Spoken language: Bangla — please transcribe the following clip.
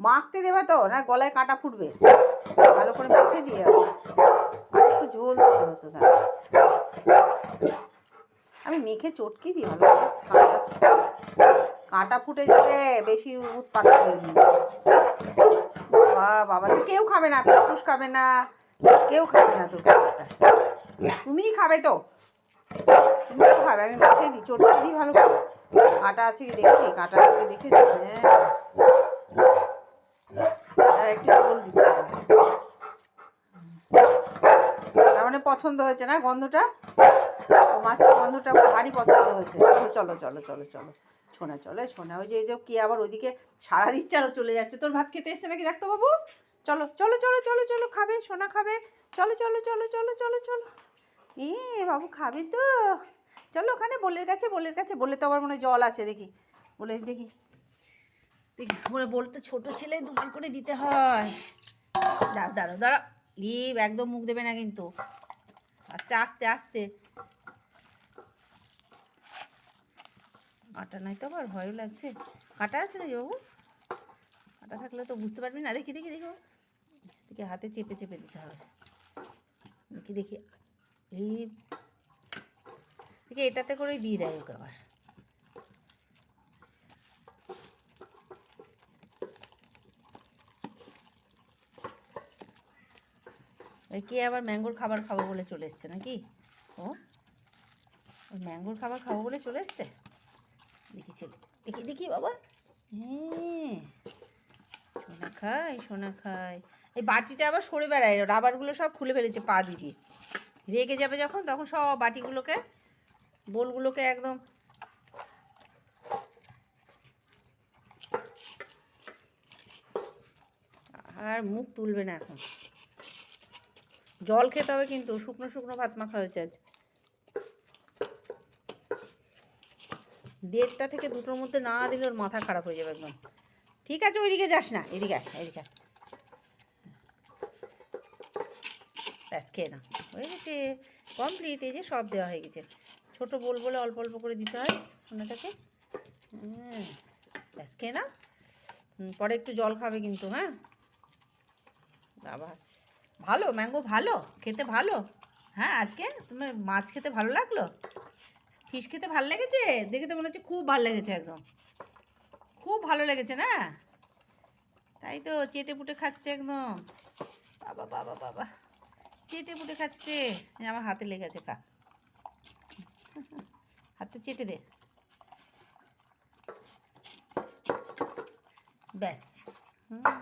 মাখতে দেবে তো? না গলায় কাঁটা ফুটবে? ভালো করে মেখে দিয়ে একটু ঝোল দিতে হতো আমি মেখে চটকি দিই ভালো কাঁটা ফুটে যাবে, বেশি উৎপাত বাবা, তো কেউ খাবে না পুষ খাবে না। কেউ খাবে না খাবারটা তুমিই খাবে তো। তুমি তো খাবে, আমি মেখে দিই, চটকে দিই ভালো করে। কাঁটা আছে কি দেখি? কাঁটা আছে দেখে? হ্যাঁ। তার মানে পছন্দ হয়েছে না গন্ধটা মাছের গন্ধটা ভারী পছন্দ হয়েছে চলো চলো চলো চলো ছোনা চলো ছোনা ওই যে এই যে কি আবার ওইদিকে সারা দিচ্ছে আরও চলে যাচ্ছে তোর ভাত খেতে এসছে নাকি দেখতো বাবু চলো চলো চলো চলো চলো খাবে সোনা খাবে চলো চলো চলো চলো চলো চলো এ বাবু খাবে তো চলো ওখানে বোলের কাছে বোলের কাছে বলে তো আবার মনে হয় জল আছে দেখি বলে দেখি দেখি বলতে ছোটো ছেলে দুবার করে দিতে হয়। দাঁড়া দাঁড়া দাঁড়া। লিভ একদম মুখ দেবে না কিন্তু। আস্তে আস্তে আস্তে। কাটা নাই তো আবার, ভয়ও লাগছে। কাটা আছে নাকি বাবু? কাটা থাকলে তো বুঝতে পারবি না। দেখি দেখি দেখি। দেখি হাতে চেপে চেপে দিতে হবে। দেখি দেখি। লিভ দেখি এটাতে করেই দিয়ে দেয় ওকে আবার। কে আবার ম্যাঙ্গোর খাবার খাব বলে চলে এসছে নাকি? ও? ম্যাঙ্গোর খাবার খাব বলে চলে এসছে? দেখি ছেলে। দেখি দেখি বাবা। হ্যাঁ। সোনা খায় সোনা খায়। এই বাটিটা আবার সরে বেড়ায়। রাবারগুলো সব খুলে ফেলেছে পা দিয়ে। রেগে যাবে যখন, তখন সব বাটিগুলোকে, বোলগুলোকে একদম আর মুখ তুলবে না এখন। জল খেতে হবে কিন্তু, শুকনো শুকনো ভাত মাখা হয়েছে আজ। দেড়টা থেকে দুটোর মধ্যে না দিলে ওর মাথা খারাপ হয়ে যাবে একদম। ঠিক আছে, ওইদিকে যাস না, এদিকে এদিকে। ব্যাস, খেয়ে না, হয়ে গেছে। কমপ্লিট এই যে সব দেওয়া হয়ে গেছে। ছোটো বোল বলে অল্প অল্প করে দিতে হয় সোনাটাকে। ব্যাস, খেয়ে না। পরে একটু জল খাবে কিন্তু হ্যাঁ? বাবা। ভালো, ম্যাঙ্গো ভালো, খেতে ভালো। হ্যাঁ আজকে তোমার মাছ খেতে ভালো লাগল? ফিশ খেতে ভালো লেগেছে? দেখে তো মনে হচ্ছে খুব ভালো লেগেছে একদম। খুব ভালো লেগেছে না? তাই তো চেটে পুটে খাচ্ছে একদম। বাবা বাবা বাবা। চেটে পুটে খাচ্ছে। আমার হাতে লেগেছে কা হাতে চেটে দে। ব্যাস। হুম।